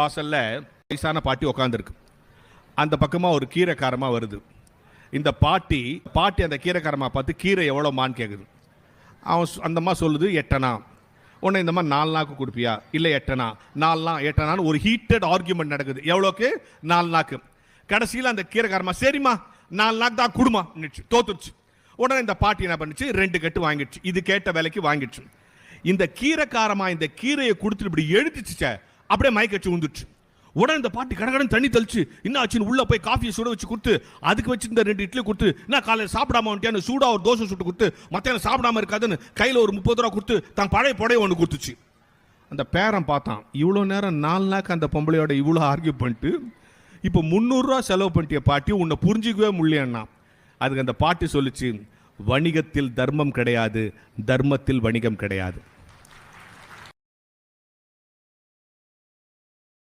வாசல்ல வயசான பாட்டி உட்காந்துருக்கு அந்த பக்கமாக ஒரு கீரைக்காரமாக வருது. இந்த பாட்டி பாட்டி அந்த கீரைக்காரமாக பார்த்து கீரை எவ்வளோமான்னு கேட்குது அவன் அந்தம்மா சொல்லுது எட்டனா. உன்னை இந்த மாதிரி நாலு நாக்கு கொடுப்பியா? இல்லை எட்டனா. நாலு நாள் எட்டனான்னு ஒரு ஹீட்டட் ஆர்கியூமெண்ட் நடக்குது. எவ்வளோக்கு நாலு நாக்கு. கடைசியில் அந்த கீரைக்காரமா சரிம்மா நாலு நாக்கு தான் கொடுமா தோத்துருச்சு. உடனே இந்த பாட்டி என்ன பண்ணுச்சு ரெண்டு கட்டு வாங்கிடுச்சு. இது கேட்ட விலைக்கு வாங்கிடுச்சு. இந்த கீரைக்காரமா இந்த கீரையை கொடுத்துட்டு இப்படி எழுதிச்சுச்சே அப்படியே மயக்கச்சு விழுந்துச்சு உடனே இந்த பாட்டி கடகடன் தண்ணி தெளிச்சு என்ன ஆச்சுன்னு உள்ள போய் காஃபியை சுட வச்சு கொடுத்து அதுக்கு வச்சு இந்த ரெண்டு இட்லி கொடுத்து என்ன காலையில் சாப்பிடாம வந்துட்டியான்னு சூடா ஒரு தோசை சுட்டு கொடுத்து மத்தியானம் சாப்பிடாம இருக்காதுன்னு கையில் ஒரு முப்பது ரூபா கொடுத்து தான் பழைய புடைய ஒன்று கொடுத்துச்சு. அந்த பேரன் பார்த்தான். இவ்வளோ நேரம் நாலு நாக்கு அந்த பொம்பளையோட இவ்வளோ ஆர்கியூ பண்ணிட்டு இப்போ முந்நூறுரூவா செலவு பண்ணிட்டிய பாட்டி உன்னை புரிஞ்சிக்கவே முடியலன்னா அதுக்கு அந்த பாட்டி சொல்லுச்சு வணிகத்தில் தர்மம் கிடையாது தர்மத்தில் வணிகம் கிடையாது.